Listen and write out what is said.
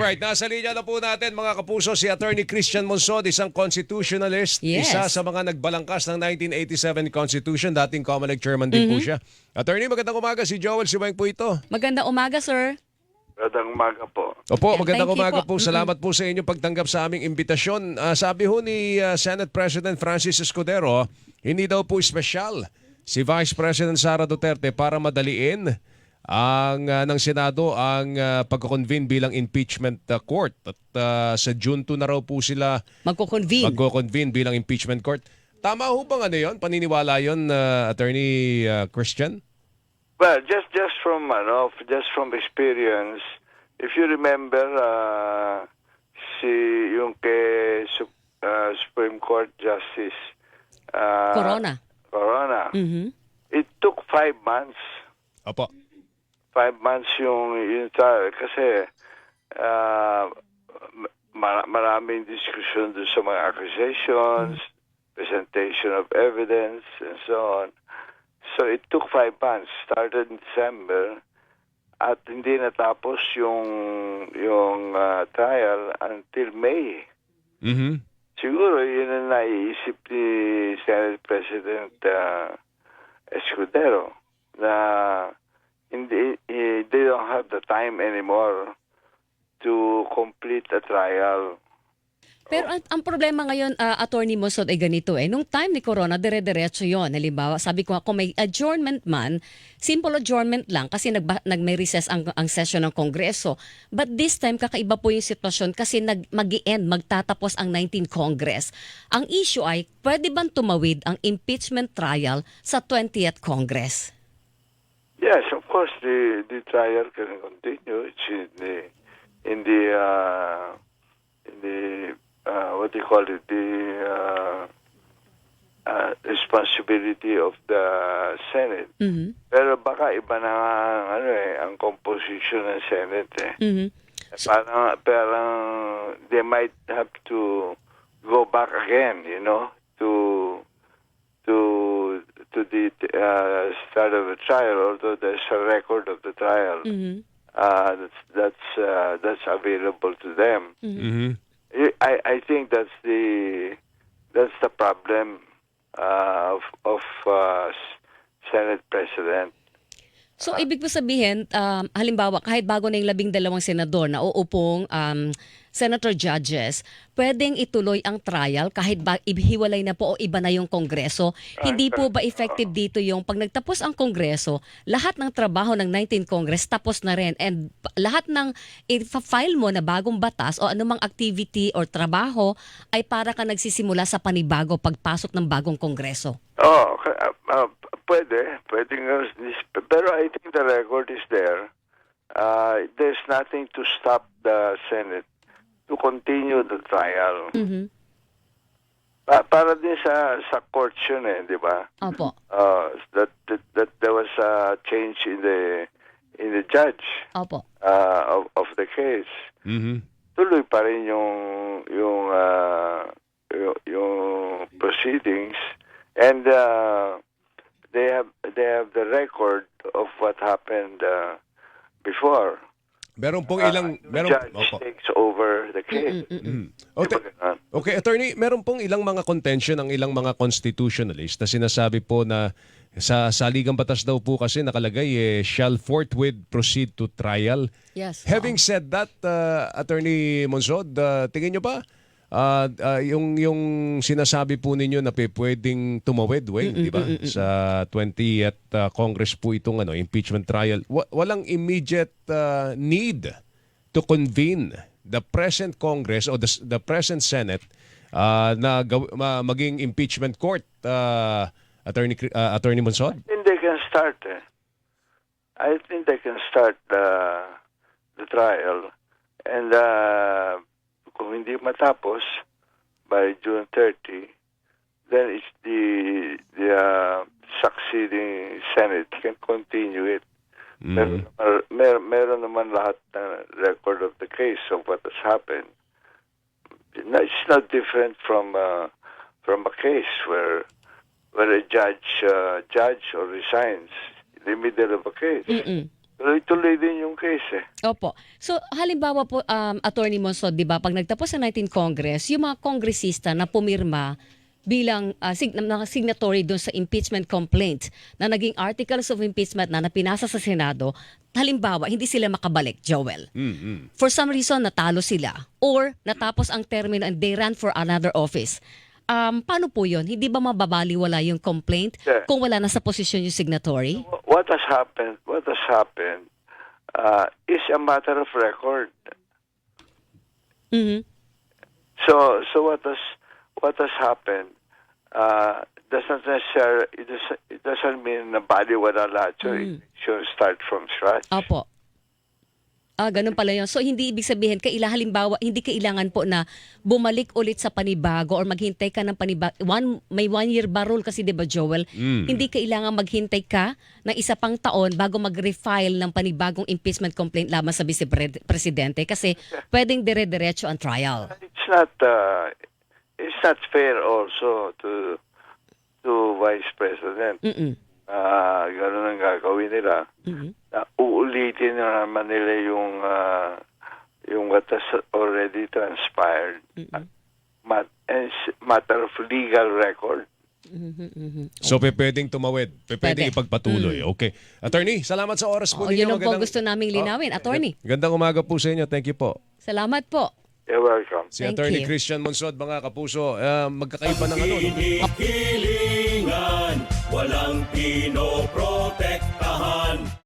Right, nasa linya na po natin mga kapuso si Attorney Christian Monsod, isang constitutionalist, Yes. isa sa mga nagbalangkas ng 1987 Constitution, dating COMELEC chairman din po siya. Attorney, magandang umaga. Si Joel Siweng po ito. Maganda umaga, sir. Magandang umaga po. Opo, Yeah, magandang umaga po. po. Salamat po sa inyong pagtanggap sa aming imbitasyon. Ah, sabi ho ni ah, Senate President Francis Escudero, hindi daw po espesyal si Vice President Sara Duterte para madaliin ang ah, ng Senado ang uh, pagko-convene bilang impeachment ah, court. At ah, sa June 2 na raw po sila Magko-convene. magko-convene bilang impeachment court. Tama ho bang ano yun? Paniniwala yun, ah, Attorney ah, Christian? Well, just just from ano, just from experience, if you remember uh, si yung kay uh, Supreme Court Justice uh, Corona. Corona. Mhm. It took five months. Opo. Five months yung, yung kasi uh, ma- maraming discussion doon sa mga accusations, presentation of evidence, and so on. So it took five months. Started in December at hindi natapos yung yung uh, trial until May. Mhm. Siguro yun ang naiisip ni Senate President uh, Escudero na hindi they don't have the time anymore to complete a trial. Pero ang, ang problema ngayon, ah, Attorney Mosod, ay ganito eh. Nung time ni Corona, dire-diretso yon Halimbawa, sabi ko nga, kung may adjournment man, simple adjournment lang kasi nag, nag may recess ang, ang session ng Kongreso. But this time, kakaiba po yung sitwasyon kasi nag, mag end magtatapos ang 19 Congress. Ang issue ay, pwede bang tumawid ang impeachment trial sa 20th Congress? Yes, of course, the the trial can continue. It's in the in the uh, in the uh, what do you call it? The uh, uh, responsibility of the Senate. Mhm. Pero baka iba na ano eh, ang composition ng Senate eh. Mhm. Parang, parang they might have to go back again, you know, uh, start of the trial, although there's a record of the trial. Mhm. Uh, that's that's uh, that's available to them. Mhm. I I think that's the that's the problem uh, of of uh, Senate President. So, ibig po sabihin, um, halimbawa, kahit bago na yung labing dalawang senador na uupong um, senator judges, pwedeng ituloy ang trial kahit ba ibihiwalay na po o iba na yung kongreso. Hindi po ba effective dito yung pag nagtapos ang kongreso, lahat ng trabaho ng 19 Congress tapos na rin and lahat ng i-file mo na bagong batas o anumang activity or trabaho ay para ka nagsisimula sa panibago pagpasok ng bagong kongreso. Oh, uh, uh, pwede, pwede nga. Pero I think the record is there. Uh, there's nothing to stop the Senate to continue the trial. Mhm. Pa- para din sa sa court yun eh, di ba? Opo. Uh, that, that that there was a change in the in the judge Opo. uh, of of the case. Mhm. Tuloy pa rin yung yung uh, yung, yung proceedings and uh, they have they have the record of what happened uh, before. Meron pong Uh, ilang... the Meron, judge opo. takes over the case. Di Okay. Okay, attorney, meron pong ilang mga contention ng ilang mga constitutionalist na sinasabi po na sa saligang batas daw po kasi nakalagay eh, shall forthwith proceed to trial. Yes. Having said that, uh, Attorney Monsod, uh, tingin nyo ba uh, uh, yung yung sinasabi po ninyo na pwedeng tumawid, Wayne, di ba? Sa 20th uh, Congress po itong ano, impeachment trial. Wa- walang immediate uh, need to convene the present Congress or the, the present Senate uh, na gaw- ma- maging impeachment court, uh, Attorney uh, Attorney Monsod? I think they can start. Eh. I think they can start the the trial, and uh, kung hindi matapos by June 30, then it's the the uh, succeeding Senate can continue it. Meron, naman- mer- meron naman lahat na record of the case of what has happened. It's not different from uh, from a case where where a judge uh, judge or resigns in the middle of a case. Mm-mm. Tuloy-tuloy din yung case eh. Opo. So, halimbawa po, um, Attorney Monsod, di ba, pag nagtapos ang 19 Congress, yung mga kongresista na pumirma bilang uh, sig- na signatory doon sa impeachment complaint na naging articles of impeachment na napinasa sa Senado, halimbawa, hindi sila makabalik, Joel. Mm, mm. For some reason, natalo sila. Or natapos ang termino and they ran for another office. Um, paano po yun? Hindi ba mababaliwala yung complaint Yeah. kung wala na sa posisyon yung signatory? What has happened, what has happened uh, is a matter of record. Mhm. So, so what has what has happened uh, doesn't necessarily it doesn't, it doesn't mean na baliwala lahat. So it should start from scratch. Opo. Ah, ganun pala yun. So, hindi ibig sabihin, kaila, halimbawa, hindi kailangan po na bumalik ulit sa panibago or maghintay ka ng panibago. One, may one-year barrel kasi, di ba, Joel? Mm. Hindi kailangan maghintay ka ng isa pang taon bago mag-refile ng panibagong impeachment complaint lamang sa vice-presidente kasi pwedeng dire-diretso ang trial. It's not uh, it's not fair also to to vice president. Mm-mm. Ah, ganun ang gagawin nila. Mhm. Na uulitin na naman nila yung uh, yung what has already transpired. Mat- and it's matter of legal record. Mhm, mhm. So, pe pwedeng tumawid. Pe pwedeng Pwede. ipagpatuloy. Okay. Attorney, salamat sa oras po Oo, ninyo. yun Magandang- gusto naming linawin. Oh, Attorney. Gandang umaga po sa inyo. Thank you po. Salamat po. You're welcome. Si Thank Attorney you. Christian Monsod, mga kapuso, uh, magkakaiba ng ano. no? Hilingan, walang pinoprotektahan.